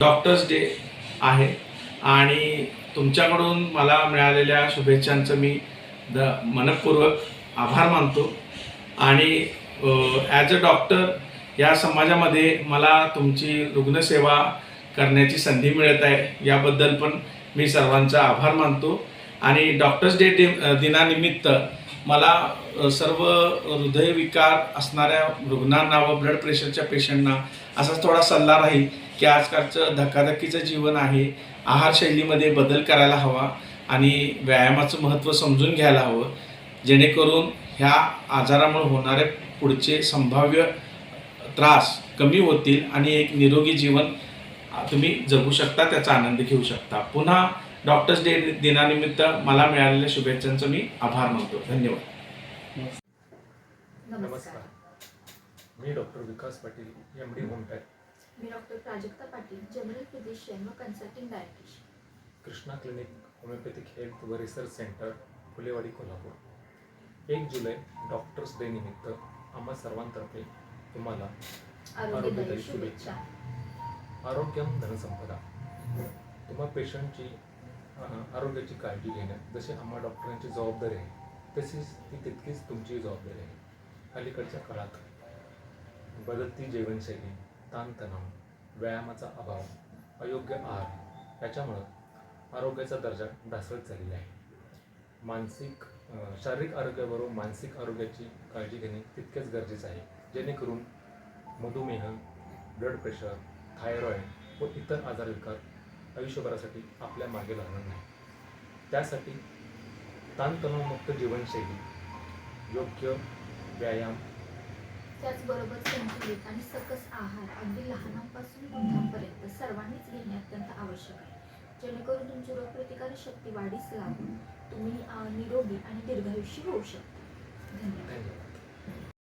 Doctors day आहे. आणि तुमच्याकडून मला मिळालेल्या शुभेच्छांचं मी द मनपूर्वक आभार मानतो. आणि ॲज अ डॉक्टर या समाजामध्ये मला तुमची रुग्णसेवा करण्याची संधी मिळत आहे याबद्दल पण मी सर्वांचा आभार मानतो. आणि डॉक्टर्स डे दिनानिमित्त मला सर्व हृदयविकार असणाऱ्या रुग्णांना व ब्लड प्रेशरच्या पेशंटना असाच थोडा सल्ला राहील की आजकालचं धकाधकीचं जीवन आहे. आहारशैलीमध्ये बदल करायला हवा आणि व्यायामाचं महत्त्व समजून घ्यायला हवं. जेणेकरून ह्या आजारामुळे होणारे पुढचे संभाव्य त्रास कमी होतील आणि एक निरोगी जीवन तुम्ही जगू शकता त्याचा आनंद घेऊ शकता. पुन्हा डॉक्टर्स डे दिनानिमित्त मला मिळालेल्या शुभेच्छांचं मी आभार मानतो. धन्यवाद. नमस्कार. मी doctor Vikas Patil M D homeopath मी doctor Prajakta Patil general physician व consulting dietitian Krishna clinic homeopathic health व रिसर्च सेंटर फुलेवाडी कोल्हापूर. एक जुलै डॉक्टर्स डे निमित्त आम्हा सर्वांतर्फे तुम्हाला आरोग्यदायी शुभेच्छा. आरोग्यम धनसंपदा. तुम्हा पेशंटची आरोग्याची काळजी घेणं. जशी आम्हा डॉक्टरांची जबाबदारी आहे तशीच ती तितकीच तुमची जबाबदारी आहे. अलीकडच्या काळात बदलती जीवनशैली ताणतणाव व्यायामाचा अभाव अयोग्य आहार याच्यामुळं आरोग्याचा दर्जा ढासळत चाललेला आहे. मानसिक शारीरिक आरोग्याबरोबर मानसिक आरोग्याची काळजी घेणे तितकेच गरजेचं आहे. जेणेकरून मधुमेह ब्लड प्रेशर थायरॉईड व इतर आजार विकार आयुष्यभरासाठी आपल्या मागे लागणार नाही. त्यासाठी ताणतणावमुक्त जीवनशैली योग्य व्यायाम त्याचबरोबर संतुलित आणि सकस आहार अगदी लहानांपासून मोठ्यांपर्यंत सर्वांनीच घेणे अत्यंत आवश्यक आहे. जेणेकरून तुमची रोगप्रतिकारक शक्ती वाढीस लागून तुम्ही निरोगी आणि दीर्घायुषी होऊ शकता. धन्यवाद.